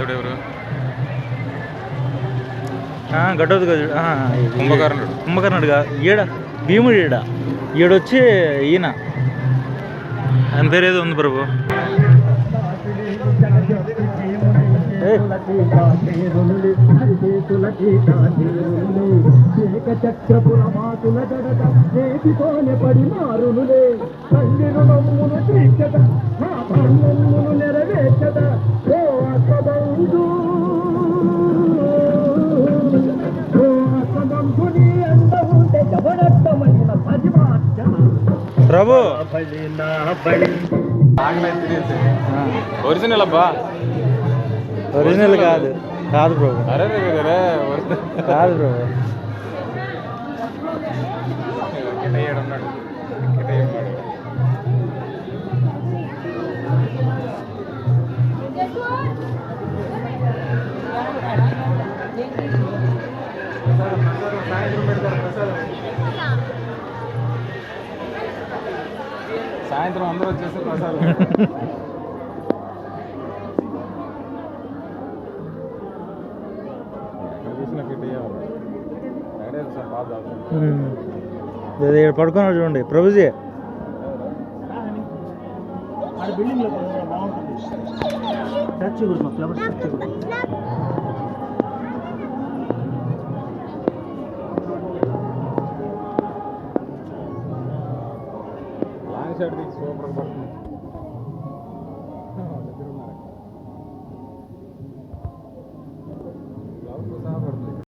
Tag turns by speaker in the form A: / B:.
A: పెద్దోడు ఎవరు? గడ్డోదు గజుడు
B: కుంభకర్ణుడు.
A: కుంభకర్ణుడుగా. ఈడ? భీముడు ఈడ. ఈడొచ్చి ఈయన. ఆయన పేరేదో ఉంది ప్రభు.
C: చక్రపురమాతుల జడట చేతితోనే పడి మారునులే
A: ప్రభు.
B: ఒరిజినల్ అబ్బా.
A: ఒరిజినల్ కాదు. కాదు ప్రభు. కాదు ప్రభు.
B: తాగుతాడు.
A: ఉమ్. ఇదే ఈడ పడుకున్నాడు చూడండి ప్రభుజీ.
C: బిల్డింగ్లో బాగుంటుంది.
B: సైడ్ తీసి సూపర్ పడుతుంది దగ్గర ఉన్నారు